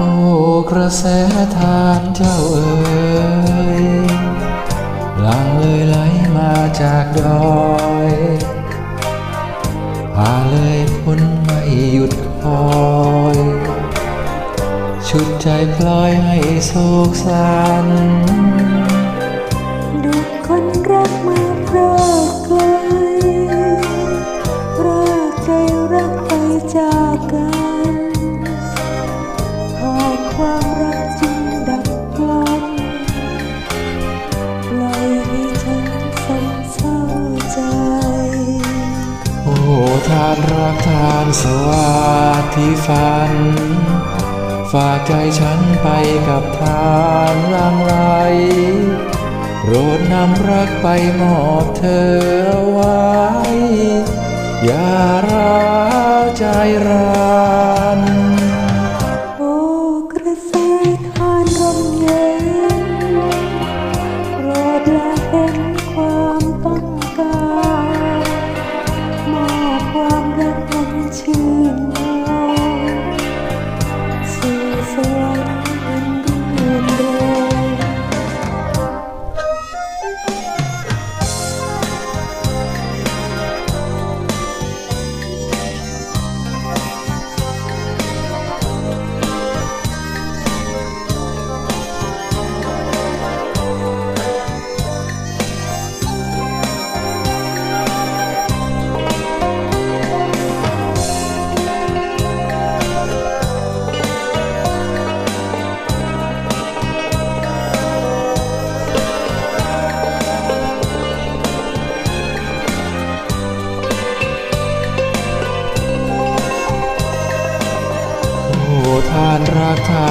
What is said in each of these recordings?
โอกระแสทานเจ้าเอ๋ยหลังเลยไหลมาจากดอยพาเลยพ้นไม่หยุดคอยชุดใจพลอยให้โศกสัน ทานรักทานสวัสดิฝัน ฝากใจฉันไปกับทานลังไหลโปรดนำรักไปมอบเธอไว้ อย่าร้าวใจรัน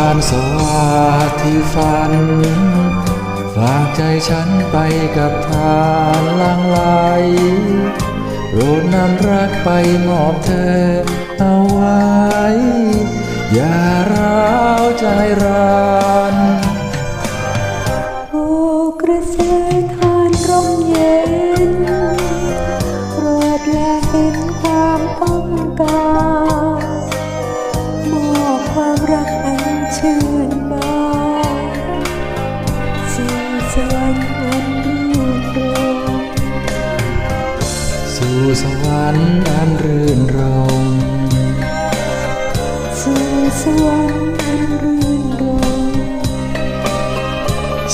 านสวัสดิฝันฝากใจฉันไปกับทานลังไหลโรดนำรักไปมอบเธอเอาไว้ อย่าร้าวใจรันโอ้กระแสทานร่มเย็นโปรดแลเห็นความต้องการมอบความรัก ชื่นบานสู่สวรรค์อันรื่นรมสู่สวรรค์อันรื่นรมสู่สวรรค์อันรื่นรม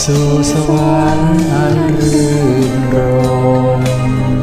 สู่สวรรค์อันรื่นรม